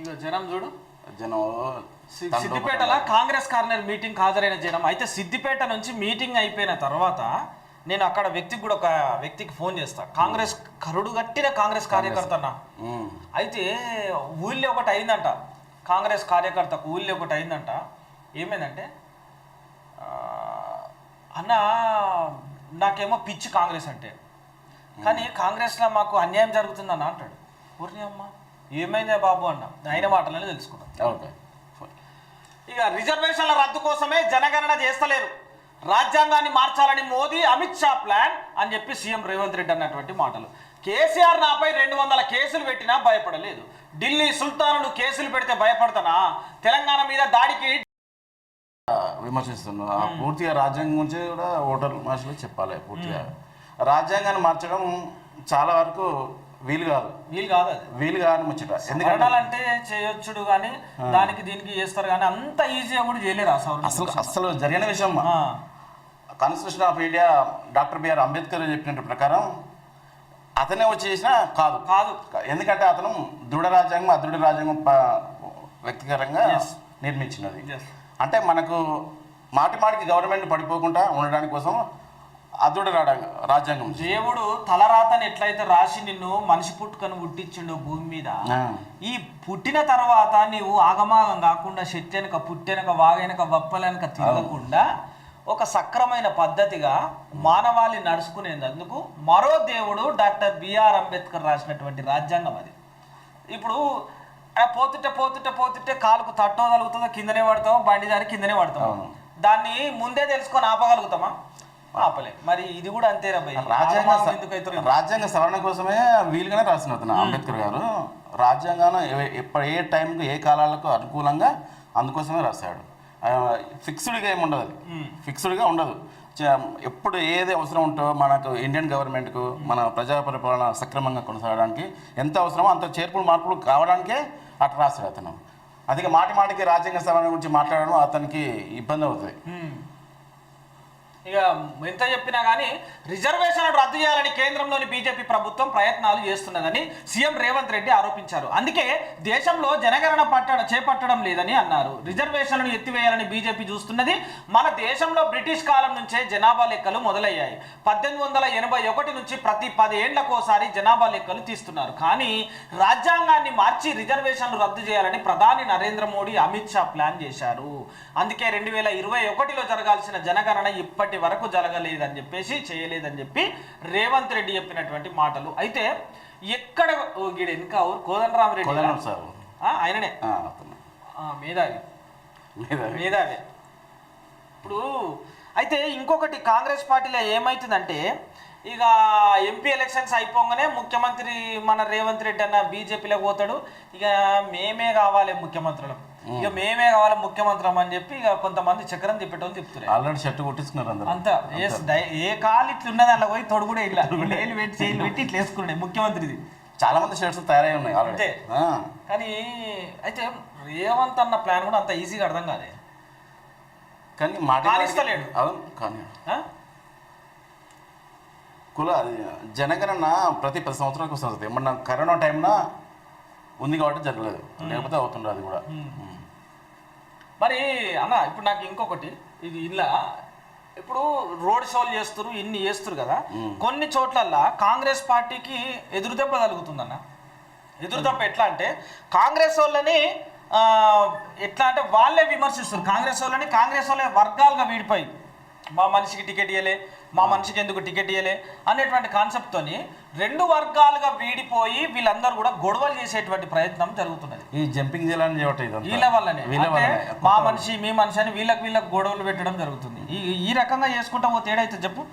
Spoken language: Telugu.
ఇక జనం చూడు. జనం సిద్దిపేటలో కాంగ్రెస్ కార్నర్ మీటింగ్ హాజరైన జనం. అయితే సిద్దిపేట నుంచి మీటింగ్ అయిపోయిన తర్వాత నేను అక్కడ వ్యక్తికి కూడా ఒక వ్యక్తికి ఫోన్ చేస్తా. కాంగ్రెస్ కరుడు గట్టిన కాంగ్రెస్ కార్యకర్త. అయితే ఊళ్ళో ఒకటి అయిందంట. కాంగ్రెస్ కార్యకర్తకు ఊళ్ళో ఒకటి అయిందంట. ఏమైందంటే అన్న నాకేమో పిచ్చి కాంగ్రెస్ అంటే. కానీ కాంగ్రెస్లో మాకు అన్యాయం జరుగుతుందన్న అంటాడు. ఊరిని అమ్మ. ఏమైందా బాబు అన్న? ఆయన మాటలని తెలుసుకున్నాం. ఓకే. ఇక రిజర్వేషన్ల రద్దు కోసమే జనగణన చేస్తలేరు. రాజ్యాంగాన్ని మార్చాలని మోదీ అమిత్ షా ప్లాన్ అని చెప్పి సీఎం రేవంత్ రెడ్డి అన్నటువంటి మాటలు. కేసీఆర్ నాపై రెండు వందల కేసులు పెట్టినా భయపడలేదు. ఢిల్లీ సుల్తానులు కేసులు పెడితే భయపడతానా? తెలంగాణ మీద దాడికి విమర్శిస్తున్నాను పూర్తిగా రాజ్యాంగం గురించి కూడా ఓటర్ భాషలో చెప్పాలి పూర్తిగా. రాజ్యాంగాన్ని మార్చడం చాలా వరకు వీలు కాదు. వీలు కాదు అది. వీలు కాని ముచ్చట. ఎందుకంటే చేయొచ్చుడు కానీ దానికి దీనికి చేస్తారు కానీ అంత ఈజీగా కూడా చేయలేరు సవరణ అసలు అసలు జరిగిన విషయం constitution of India doctor BR Ambedkar చెప్పిన ప్రకారం అతనే వచ్చి చేసినా కాదు. కాదు. ఎందుకంటే అతను దృఢ రాజ్యాంగం అదృఢ రాజ్యాంగం వ్యక్తిగతంగా నిర్మించినది. అంటే మనకు మాటి మాటికి గవర్నమెంట్ పడిపోకుండా ఉండడానికి కోసం అదృఢ రాజ్యాంగం. దేవుడు తలరాతని ఎట్లయితే రాసి నిన్ను మనిషి పుట్టుకను పుట్టించిండు భూమి మీద. ఈ పుట్టిన తర్వాత నీవు ఆగమాగం కాకుండా చెట్టెనక పుట్టెనక వాగెనక వప్పలెనక తిరగకుండా ఒక సక్రమైన పద్ధతిగా మానవాళి నడుచుకునేందుకు మరో దేవుడు డాక్టర్ బిఆర్ అంబేద్కర్ రాసినటువంటి రాజ్యాంగం అది. ఇప్పుడు పోతుంటే పోతుంటే పోతుంటే కాలుకు తట్టో తగులుతుందో కిందనే పడతాం బండి దారి కిందనే పడతాం. దాన్ని ముందే తెలుసుకొని ఆపగలుగుతామా? ఆపలే. మరి ఇది కూడా భయ్. రాజ్యాంగ రాజ్యాంగ సవరణ కోసమే వీలుగానే రాసిన అతను అంబేద్కర్ గారు. రాజ్యాంగాన్ని ఏ- ఎప్పుడు ఏ టైంకు ఏ కాలాలకు అనుకూలంగా అందుకోసమే రాశాడు. ఫిక్స్డ్గా ఏమి ఉండదు అది. ఫిక్స్డ్గా ఉండదు. ఎప్పుడు ఏది అవసరం ఉంటో మనకు ఇండియన్ గవర్నమెంట్కు మన ప్రజా పరిపాలన సక్రమంగా కొనసాగడానికి ఎంత అవసరమో అంత చేర్పులు మార్పులు కావడానికే అట్లా రాశాడు అతను. అదిగా మాటి మాటికి రాజ్యాంగ సవరణ గురించి మాట్లాడడం అతనికి ఇబ్బంది అవుతుంది. ఇక ఎంత చెప్పినా కానీ రిజర్వేషన్ రద్దు చేయాలని కేంద్రంలోని బీజేపీ ప్రభుత్వం ప్రయత్నాలు చేస్తున్నదని సీఎం రేవంత్ రెడ్డి ఆరోపించారు. అందుకే దేశంలో జనగణన పట్టడం చేపట్టడం లేదని అన్నారు. రిజర్వేషన్లను ఎత్తివేయాలని బీజేపీ చూస్తున్నది మన దేశంలో బ్రిటిష్ కాలం నుంచే జనాభా లెక్కలు మొదలయ్యాయి. పద్దెనిమిది వందల ఎనభై ఒకటి నుంచి ప్రతి పదేళ్ళకోసారి జనాభా లెక్కలు తీస్తున్నారు. కానీ రాజ్యాంగాన్ని మార్చి రిజర్వేషన్లు రద్దు చేయాలని ప్రధాని నరేంద్ర మోడీ అమిత్ షా ప్లాన్ చేశారు. అందుకే రెండు వేల ఇరవై ఒకటిలో జరగాల్సిన జనగణన ఇప్పటి వరకు జరగలేదని చెప్పేసి చేయలేదని చెప్పి రేవంత్ రెడ్డి చెప్పినటువంటి మాటలు. అయితే ఎక్కడ గీడ ఇంకా ఊరు కోదండరామరెడ్డి కుదరడం సార్. ఆయననే. మేధావి. మేధావి. ఇప్పుడు అయితే ఇంకొకటి కాంగ్రెస్ పార్టీలో ఏమవుతుందంటే ఇక ఎంపీ ఎలక్షన్స్ అయిపోగానే ముఖ్యమంత్రి మన రేవంత్ రెడ్డి అన్న బీజేపీలోకి పోతాడు. ఇక మేమే కావాలి ముఖ్యమంత్రులం. ఇక మేమే కావాలి ముఖ్యమంత్రం అని చెప్పి ఇక కొంతమంది చక్రం తిప్పేటోళ్ళు తిప్పుతున్నారు. ఆల్రెడీ షర్ట్ కుట్టించుకున్నారు అందరూ. అంతా ఏ కాలు ఇట్లా ఉన్నది అలా పోయి తొడు కూడా ఇలా వేలు పెట్టి చేయిలు పెట్టి ఇట్లా వేసుకున్నాయి ముఖ్యమంత్రిది. చాలా మంది షర్ట్స్ తయారై ఉన్నాయి అంతే. కానీ అయితే రేవంత్ అన్న ప్లాన్ కూడా అంత ఈజీగా అర్థం కాదే కానీ మాట కానిస్తలేడు. అవును కానీ? కుల జనగణన ప్రతి పది సంవత్సరాలకు వస్తుంది. మొన్న కరోనా టైంలో ఉంది కాబట్టి జరగలేదు. లేకపోతే అవుతుండే అది కూడా. మరి అన్న ఇప్పుడు నాకు ఇంకొకటి. ఇది ఇలా. ఇప్పుడు రోడ్ షోలు చేస్తారు ఇన్ని చేస్తారు కదా. కొన్ని చోట్లల్లా కాంగ్రెస్ పార్టీకి ఎదురుదెబ్బ తగులుతుందన్న. ఎదురుదెబ్బ ఎట్లా అంటే కాంగ్రెస్ వాళ్ళని ఎట్లా అంటే వాళ్ళే విమర్శిస్తారు కాంగ్రెస్ వాళ్ళని కాంగ్రెస్ వాళ్ళే వర్గాలుగా వీడిపోయి మా మనిషికి టికెట్ ఇవ్వలే మా మనిషికి ఎందుకు టికెట్ ఇవ్వలే అనేటువంటి కాన్సెప్ట్తోని రెండు వర్గాలుగా వీడిపోయి వీళ్ళందరూ కూడా గొడవలు చేసేటువంటి ప్రయత్నం జరుగుతున్నది. ఈ జంపింగ్. వీళ్ళ వల్లనే. వీళ్ళ అంటే మా మనిషి మీ మనిషి అని వీళ్ళకి వీళ్ళకి గొడవలు పెట్టడం జరుగుతుంది. ఈ ఈ రకంగా చేసుకుంటా పోతే ఏడైతే చెప్పు?